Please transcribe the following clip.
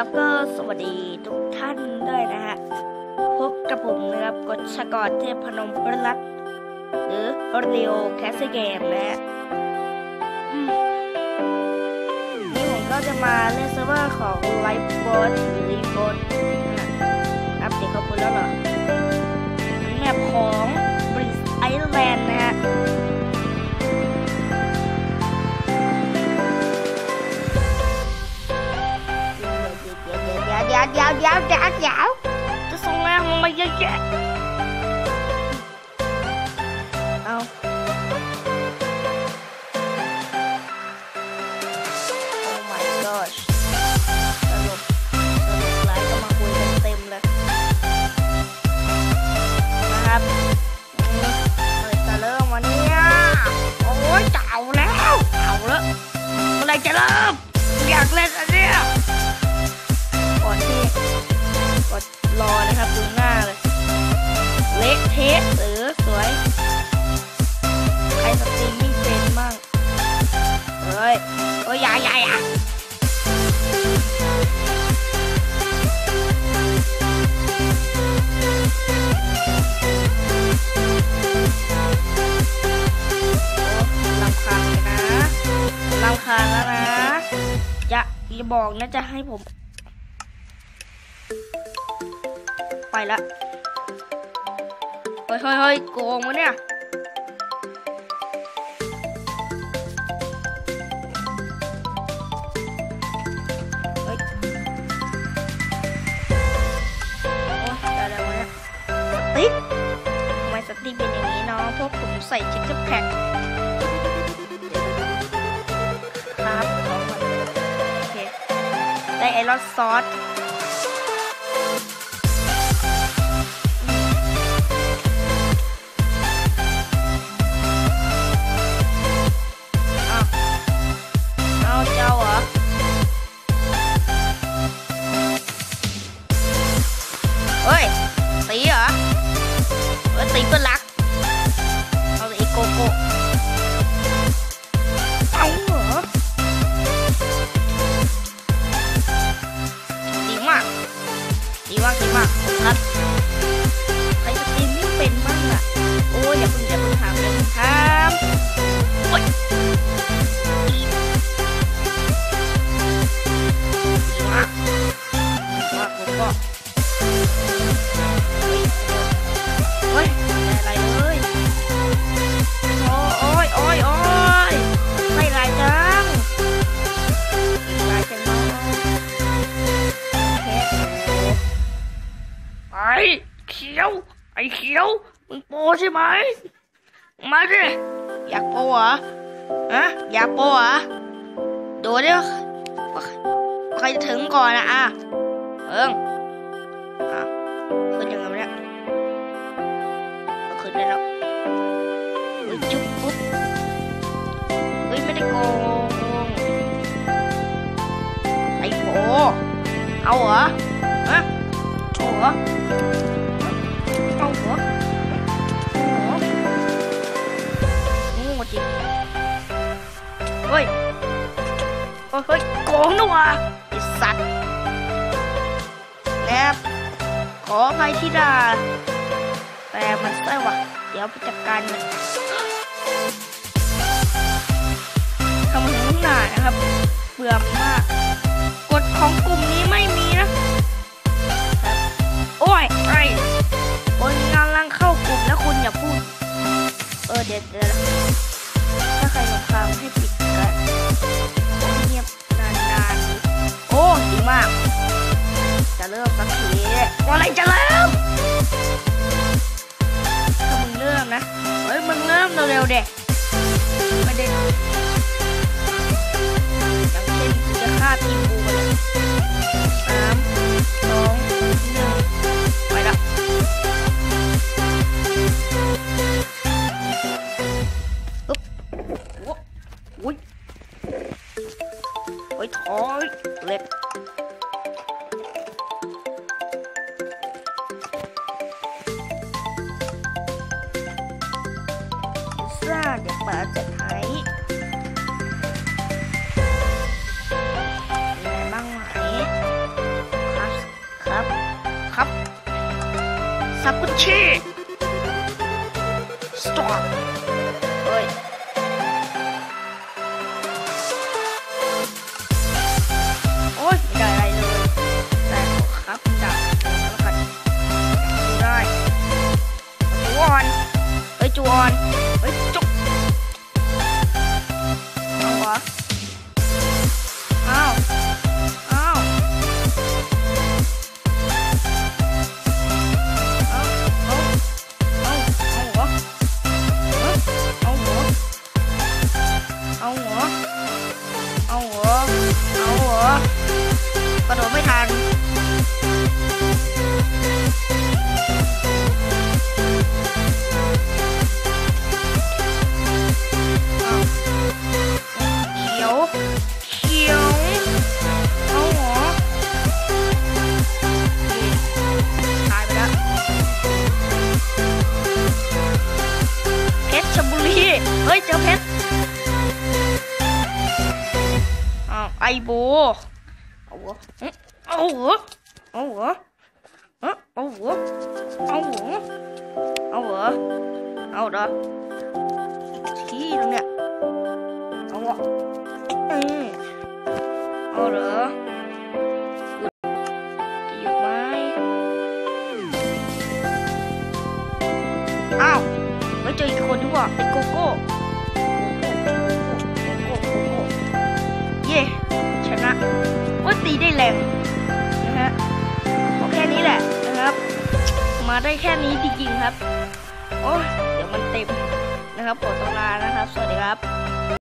ครับก็สวัสดีทุกท่านด้วยนะฮะ พบกับผมนะครับกฎชกรเทพพนมประลัดหรือเรียวแคสเกมนะฮะนี่ผมก็จะมาเล่นเซิร์ฟเวอร์ของ l i f e b o t หรือ l i f e b o t อัปเดตข้าไปแล้วเหรอแมปของ Bridge Island นะฮะเดี๋ยว อ บอกนะจะให้ผม ไปละเฮ้ยเฮ้ยเฮ้ยโกงวะเนี่ยเฮ้ยโอ้ยได้แล้ววะเนี่ยสติ๊กทำไมสติ๊กเป็นอย่างนี้เนาะพวกผมใส่ชิคเกอร์แพ็ค ได้ไอรอนซอส เฮ้ยไม่ได้อะไรเลยโอ้ยโอ้ยโอ้ยไม่ไรจังไม่ไรจังเนาะแค่ไอ้เขียว ไอ้เขียว มึงโปใช่ไหม มาดิ อยากโปเหรออะอยากโปเหรอดูดิว่าว่าใครจะถึงก่อนนะอะเอิง ไม่ได้โกงไอ้โปเอาเหรอฮะเอาเหรอเอาเหรอเอาเหรองูจริงเฮ้ยเฮ้ยโกงนะวะไอสัตว์แล้วขออภัยที่ด่าแต่มันไส้วะเดี๋ยวไปจัดการมัน เบื่อมาก กฎของกลุ่มนี้ไม่มีนะ โอ้ยไอ้คนกำลังเข้ากลุ่มแล้วคุณอย่าพูด เออเดี๋ยวเดี๋ยวถ้าใครลงคำให้ปิดกันเงียบนานๆ โอ้ดีมาก จะเริ่มสักทีว่อะไรจะเริ่มถ้ามึงเริ่มนะ เฮ้ยมึงเริ่มเร็วๆเด็ก 把它整排。มีอะไรบ้างไหมครับครับ ครับซับกุชีสตอปเฮ้ยโอ้ยไม่ได้อะไรเลยแต่ครับดับแล้วกันดูได้จูออนเฮ้ยจูออน เเฮ้ย เจอเพชรอ้าวไอโบเอาเหรอเอ๊ะเอาเหรอเอาเหรอเอ๊ะเอาเหรอเอาเหรอเอาเหรอเอาเหรอที่ตรงเนี้ยเอาวะอืมเอาเหรอจะหยุดไหมอ้าวไม่เจออีกคนดีกว่าเป็นโกโก้โก มาได้แค่นี้จริงๆครับ โอ้เดี๋ยวมันเต็มนะครับขอตัวลานะครับ สวัสดีครับ